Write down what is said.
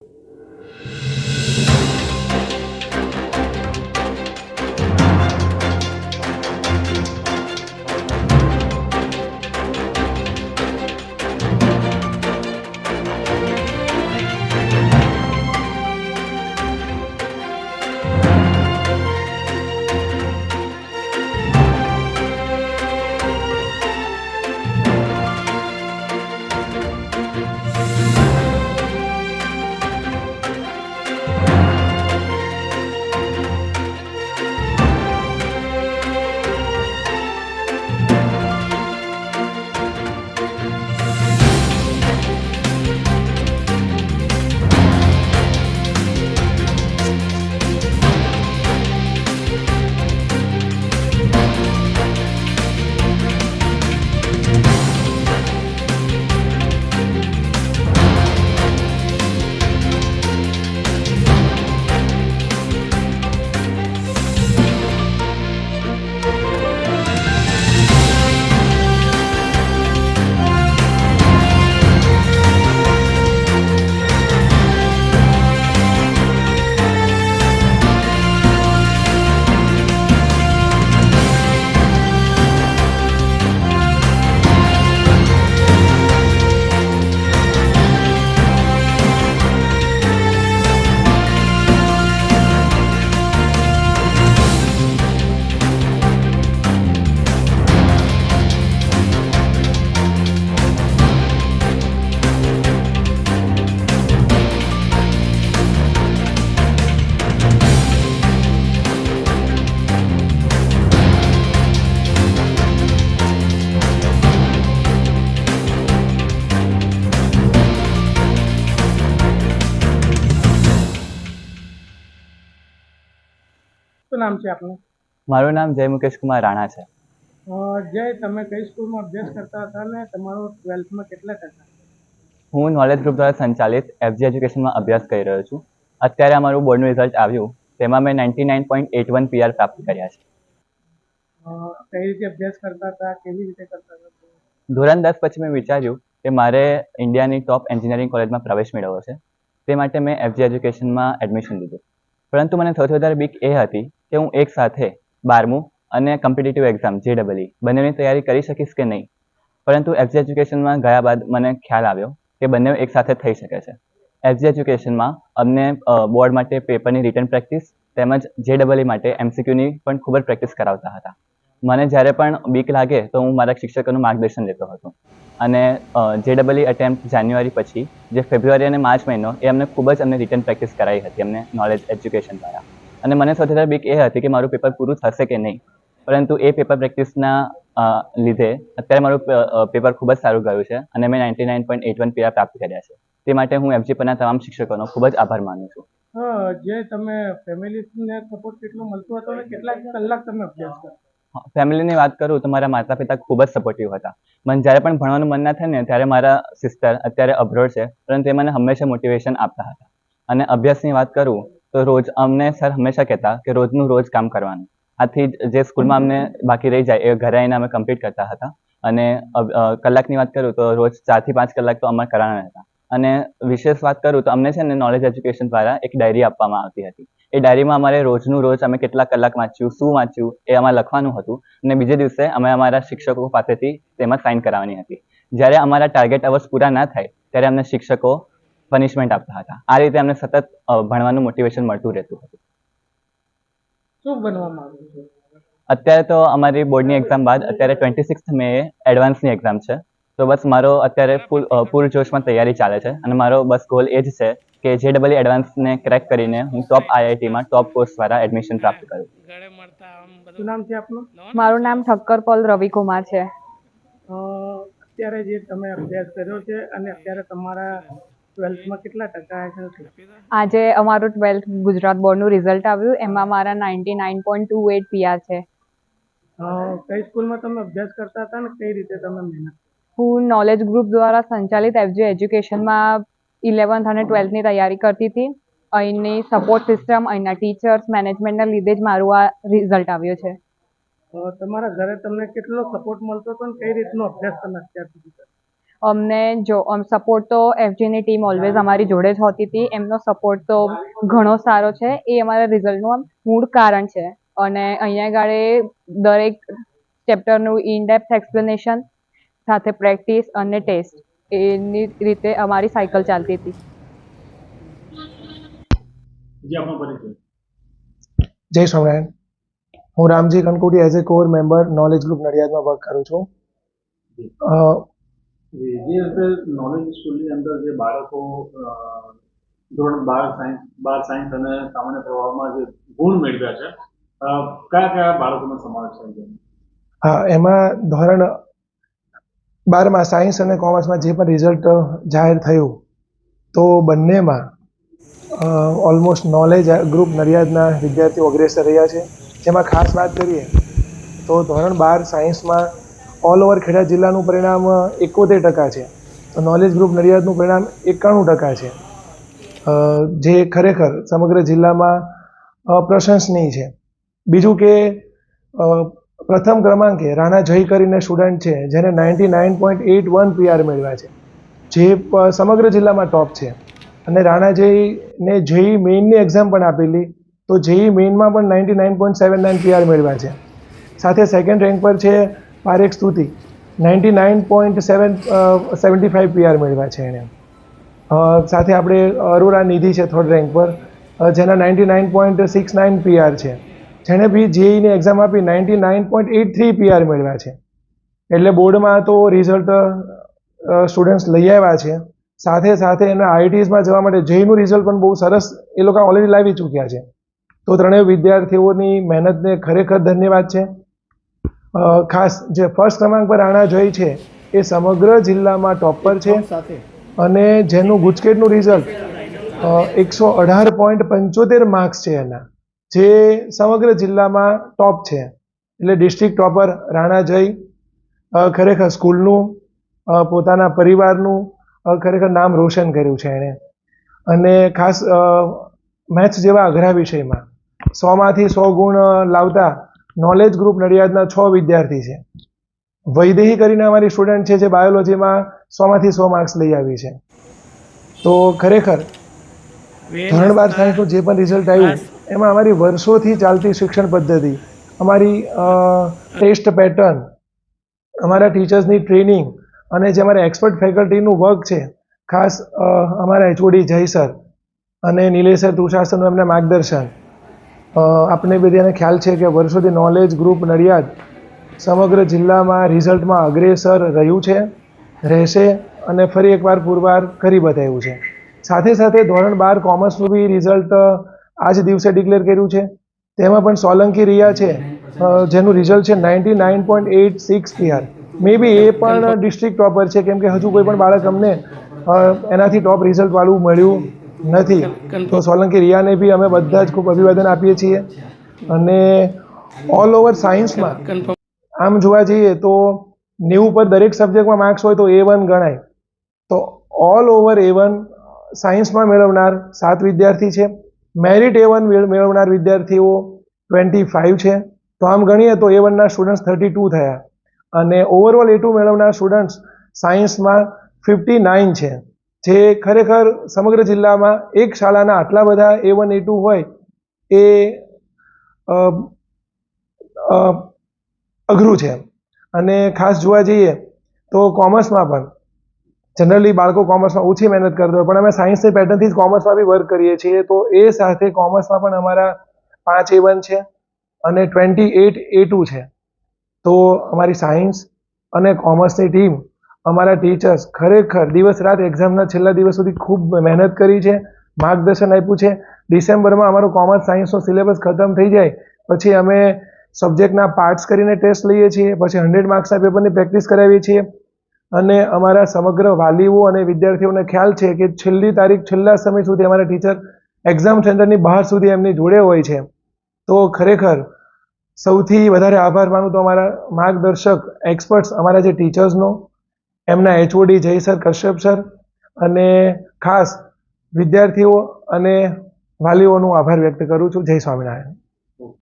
you નામ છે આપનું? મારું નામ જય મુકેશ કુમાર રાણા છે. જય તમે કઈ સ્કૂલમાં અભ્યાસ કરતા હતા ને તમારો ટ્વેલ્થમાં કેટલા હતા? હું નોલેજ ગ્રુપ દ્વારા સંચાલિત એફજી એજ્યુકેશનમાં અભ્યાસ કરી રહ્યો છું. અત્યારે અમારું બોર્ડનું રિઝલ્ટ આવ્યું. તેમાં મેં ninety nine point eight one PR પ્રાપ્ત કર્યા છે. કઈ રીતે અભ્યાસ કરતા હતા? કેવી રીતે કરતા હતા? ધોરણ દસ પછી મેં વિચાર્યું કે મારે ઇન્ડિયાની ટોપ એન્જિનિયરિંગ કોલેજમાં પ્રવેશ મેળવવો છે. તે માટે મેં એફજી એજ્યુકેશનમાં એડમિશન લીધું. પરંતુ મને સૌથી વધારે બીક એ હતી કે હું એક સાથે બારમું અને કોમ્પિટિટિવ એક્ઝામ જે ડબલઈ બંનેની તૈયારી કરી શકીશ કે નહીં? પરંતુ એફજી એજ્યુકેશનમાં ગયા બાદ મને ખ્યાલ આવ્યો કે બંને એક સાથે થઈ શકે છે. એફજી એજ્યુકેશનમાં અમને બોર્ડ માટે પેપરની રિટર્ન પ્રેક્ટિસ તેમજ જે ડબલઈ માટે એમસીક્યુની પણ ખૂબ જ પ્રેક્ટિસ કરાવતા હતા. મને જ્યારે પણ બીક લાગે તો હું મારા શિક્ષકોનું માર્ગદર્શન લેતો હતો. અને જે ડબલઈ અટેમ્પ્ટ જાન્યુઆરી પછી, જે ફેબ્રુઆરી અને માર્ચ મહિનો, એ અમને ખૂબ જ અમને રિટર્ન પ્રેક્ટિસ કરાવી હતી અમને નોલેજ એજ્યુકેશન દ્વારા. અને મને સૌથી વધારે બીક એ હતી કે મારું પેપર પૂરું થશે કે નહીં. પરંતુ એ પેપર પ્રેક્ટિસના લીધે અત્યારે મારું પેપર ખૂબ જ સારું ગયું છે અને મેં ninety nine point eight one PR પ્રાપ્ત કર્યા છે. તે માટે હું એફજી પરના તમામ શિક્ષકોનો ખૂબ જ આભાર માનું છું. જે તમે ફેમિલીને સપોર્ટ કેટલો મળતો હતો અને કેટલા કલાક તમે અભ્યાસ કર્યો? ફેમિલીની વાત કરું તો મારા માતા પિતા ખૂબ જ સપોર્ટિવ હતા. મને જ્યારે પણ ભણવાનું મન ના થાય ને ત્યારે મારા સિસ્ટર અત્યારે અબ્રોડ છે પરંતુ એ મને હંમેશા મોટિવેશન આપતા હતા. અને અભ્યાસની વાત કરું તો રોજ અમને સર હંમેશા કહેતા કે રોજનું રોજ કામ કરવાનું. આથી જે સ્કૂલમાં અમને બાકી રહી જાય એ ઘરે આવીને અમે કમ્પ્લીટ કરતા હતા. અને કલાકની વાત કરું તો રોજ ચારથી પાંચ કલાક તો અમારે કરવાના હતા અને વિશેષ વાત કરું તો અમને છે ને નોલેજ એજ્યુકેશન દ્વારા એક ડાયરી આપવામાં આવતી હતી. એ ડાયરીમાં અમારે રોજનું રોજ અમે કેટલા કલાક વાંચ્યું, શું વાંચ્યું એ અમારે લખવાનું હતું. અને બીજે દિવસે અમે અમારા શિક્ષકો પાસેથી તેમાં સાઇન કરાવવાની હતી. જ્યારે અમારા ટાર્ગેટ અવર્સ પૂરા ના થાય, ત્યારે અમને શિક્ષકો પનિશમેન્ટ આપતા હતા. આ રીતે અમને સતત ભણવાનું મોટિવેશન મળતું રહેતું હતું. શું બનવા માંગો છો? અત્યારે તો અમારી બોર્ડની એક્ઝામ બાદ અત્યારે ટ્વેન્ટી સિક્સ મે એડવાન્સની એક્ઝામ છે. તો બસ મારો અત્યારે ફૂલ પૂર જોશમાં તૈયારી ચાલે છે. અને મારો બસ ગોલ એ જ છે કે જે ડબલ એડવાન્સને ક્રેક કરીને હું ટોપ આઈઆઈટીમાં ટોપ કોર્સ દ્વારા એડમિશન પ્રાપ્ત કરું. શું નામ છે આપનું? મારું નામ ઠક્કર પોલ રવિકુમાર છે. અત્યારે જે તમે અભ્યાસ કર્યો છે અને અત્યારે તમારા ટ્વેલ્થમાં કેટલા ટકા આવ્યા છે આજે અમારું ટ્વેલ્થ ગુજરાત બોર્ડનું રિઝલ્ટ આવ્યું. એમાં મારા ninety nine point two eight PR છે. કઈ સ્કૂલમાં તમે અભ્યાસ કરતા હતા ને કઈ રીતે તમે મહેનત હું નોલેજ ગ્રુપ દ્વારા સંચાલિત એફજે એજ્યુકેશનમાં ઇલેવન્થ અને ટ્વેલ્થની તૈયારી કરતી હતી. અહીંની સપોર્ટ સિસ્ટમ અહીંના ટીચર્સ મેનેજમેન્ટના લીધે જ મારું આ રિઝલ્ટ આવ્યો છે. તમારા ઘરે તમને કેટલો સપોર્ટ મળતો હતો ને કઈ રીતનો અભ્યાસ તમે અત્યાર સુધી? અમને જો સપોર્ટ તો એફજીની ટીમ ઓલવેઝ અમારી જોડે જ હોતી હતી. એમનો સપોર્ટ તો ઘણો સારો છે. એ અમારા રિઝલ્ટનું આમ મૂળ કારણ છે. અને અહીંયા ગાળે દરેક ચેપ્ટરનું ઇન ડેપ્થ એક્સપ્લેનેશન સાથે પ્રેક્ટિસ અને ટેસ્ટ એની રીતે અમારી સાયકલ ચાલતી હતી. જે આપણો પરિચય. જય સ્વામિનારાયણ. હું Ramji Kankoti as a core member knowledge group નડિયાદમાં work કરું છું. અ, જે અંદર નોલેજ સ્કૂલની અંદર જે બાળકો ધોરણ બાર સાયન્સ બાર સાયન્સ અને સામાન્ય પ્રવાહમાં જે ગુણ મેળવ્યા છે કયા કયા બાળકોનો સમાવેશ થાય છે? હા, એમાં ધોરણ બારમાં સાયન્સ અને કોમર્સમાં જે પણ રિઝલ્ટ જાહેર થયું, તો બંનેમાં ઓલમોસ્ટ નોલેજ ગ્રુપ નડિયાદના વિદ્યાર્થીઓ અગ્રેસર રહ્યા છે. જેમાં ખાસ વાત કરીએ, તો ધોરણ બાર સાયન્સમાં ઓલ ઓવર ખેડા જિલ્લાનું પરિણામ એકોતેર ટકા છે. નોલેજ ગ્રુપ નડિયાદનું પરિણામ એકાણું ટકા છે. જે ખરેખર સમગ્ર જિલ્લામાં પ્રશંસનીય છે. બીજું કે પ્રથમ ક્રમાંકે રાણા જય કરીને સ્ટુડન્ટ છે, જેને ninety nine point eight one P R મેળવ્યા છે. જે સમગ્ર જિલ્લામાં ટોપ છે. અને રાણા જયને જેઈ મેઇનની એક્ઝામ પણ આપેલી, તો જેઈ મેઇનમાં પણ ninety nine point seven nine PR મેળવ્યા છે. સાથે સેકન્ડ રેન્ક પર છે Parekh Stuti ninety nine point seven seventy five PR મેળવ્યા છે એણે સાથે આપણે અરોરા નિધિ છે થર્ડ રેન્ક પર. જેના ninety nine point six nine PR છે. જેણે બી જેઈની એક્ઝામ આપી ninety nine point eight three PR મેળવ્યા છે. એટલે બોર્ડમાં તો રિઝલ્ટ સ્ટુડન્ટ્સ લઈ આવ્યા છે. સાથે સાથે એના આઈઆઈટીઝમાં જવા માટે જેઈનું રિઝલ્ટ પણ બહુ સરસ એ લોકો ઓલરેડી લાવી ચૂક્યા છે. તો ત્રણેય વિદ્યાર્થીઓની મહેનતને ખરેખર ધન્યવાદ છે. ખાસ જે ફર્સ્ટ ક્રમાંક પર રાણા જોઈ છે એ સમગ્ર જિલ્લામાં ટોપર છે. અને જેનું ગુજકેટનું રિઝલ્ટ એકસો અઢાર પોઈન્ટ પંચોતેર માર્ક્સ છે એના. જે સમગ્ર જિલ્લામાં ટોપ છે. એટલે ડિસ્ટ્રિક્ટ ટોપર રાણા જય ખરેખર સ્કૂલનું પોતાના પરિવારનું ખરેખર નામ રોશન કર્યું છે એણે. અને ખાસ મેથ્સ જેવા અઘરા વિષયમાં સોમાંથી સો ગુણ લાવતા નોલેજ ગ્રુપ નડિયાદના છ વિદ્યાર્થી છે. વૈદેહી કરીને અમારી સ્ટુડન્ટ છે જે બાયોલોજીમાં સોમાંથી સો માર્ક્સ લઈ આવી છે. તો ખરેખર ધોરણ બાર સાયન્સનું જે પણ રિઝલ્ટ આવ્યું એમાં અમારી વર્ષોથી ચાલતી શિક્ષણ પદ્ધતિ અમારી ટેસ્ટ પેટર્ન અમારા ટીચર્સની ટ્રેનિંગ અને જે અમારા એક્સપર્ટ ફેકલ્ટીનું વર્ક છે ખાસ અમારા એચઓડી જય સર અને નિલેશ સર તુષાર સરનું એમને માર્ગદર્શન. અ, આપને બધાને ખ્યાલ છે કે વર્ષોથી નોલેજ ગ્રુપ નડિયાદ સમગ્ર જિલ્લામાં રિઝલ્ટમાં અગ્રેસર રહ્યું છે રહેશે અને ફરી એકવાર પુરવાર કરી બતાવ્યું છે. સાથે સાથે ધોરણ બાર કોમર્સનું બી રિઝલ્ટ આ જ દિવસે ડિક્લેર કર્યું છે. તેમાં પણ સોલંકી રિયા છે જેનું રિઝલ્ટ છે ninety nine point eight six PR મે બી એ પણ ડિસ્ટ્રિક્ટ ટોપર છે કેમ કે હજુ કોઈ પણ બાળક અમને એનાથી ટોપ રિઝલ્ટ વાળું મળ્યું નથી. તો સોલંકી રિયાને બી અમે બધા જ ખૂબ અભિવાદન આપીએ છીએ. અને ઓલ ઓવર સાયન્સમાં આમ જોવા જઈએ તો નેવું પર દરેક સબ્જેક્ટમાં માર્ક્સ હોય તો એ વન ગણાય. તો ઓલ ઓવર એ વન સાયન્સમાં મેળવનાર સાત વિદ્યાર્થી છે. મેરિટ એ વન મેળવનાર વિદ્યાર્થીઓ ટ્વેન્ટી ફાઇવ છે. તો આમ ગણીએ તો એ વનના સ્ટુડન્ટ્સ થર્ટી ટુ થયા. અને ઓવરઓલ એ ટુ મેળવનાર સ્ટુડન્ટ્સ સાયન્સમાં ફિફ્ટી નાઇન છે. જે ખરેખર સમગ્ર જિલ્લામાં એક શાળાના આટલા બધા એ વન એ ટુ હોય, એ અઘરું છે અને ખાસ જોવા જઈએ તો કોમર્સમાં પણ, જનરલી બાળકો કોમર્સમાં ઓછી મહેનત કરતા હોય, પણ અમે સાયન્સની પેટર્નથી જ કોમર્સમાં બી વર્ક કરીએ છીએ, તો એ સાથે કોમર્સમાં પણ અમારા પાંચ એ વન છે અને ટ્વેન્ટી એટ એ ટુ છે. તો અમારી સાયન્સ અને કોમર્સની ટીમ અમારા ટીચર્સ ખરેખર દિવસ રાત એક્ઝામના છેલ્લા દિવસ સુધી ખૂબ મહેનત કરી છે, માર્ગદર્શન આપ્યું છે. ડિસેમ્બરમાં અમારો કોમર્સ સાયન્સનો સિલેબસ ખતમ થઈ જાય, પછી અમે સબ્જેક્ટના પાર્ટ્સ કરીને ટેસ્ટ લઈએ છીએ, પછી હંડ્રેડ માર્ક્સના પેપરની પ્રેક્ટિસ કરાવીએ છીએ. અને અમારા સમગ્ર વાલીઓ અને વિદ્યાર્થીઓને ખ્યાલ છે કે છેલ્લી તારીખ છેલ્લા સમય સુધી અમારા ટીચર એક્ઝામ સેન્ટરની બહાર સુધી એમની જોડે હોય છે. તો ખરેખર સૌથી વધારે આભાર માનું તો અમારા માર્ગદર્શક એક્સપર્ટ્સ અમારા જે ટીચર્સનો એમના એચઓડી જય સર, કશ્યપ સર અને ખાસ વિદ્યાર્થીઓ અને વાલીઓનો આભાર વ્યક્ત કરું છું. જય સ્વામિનારાયણ.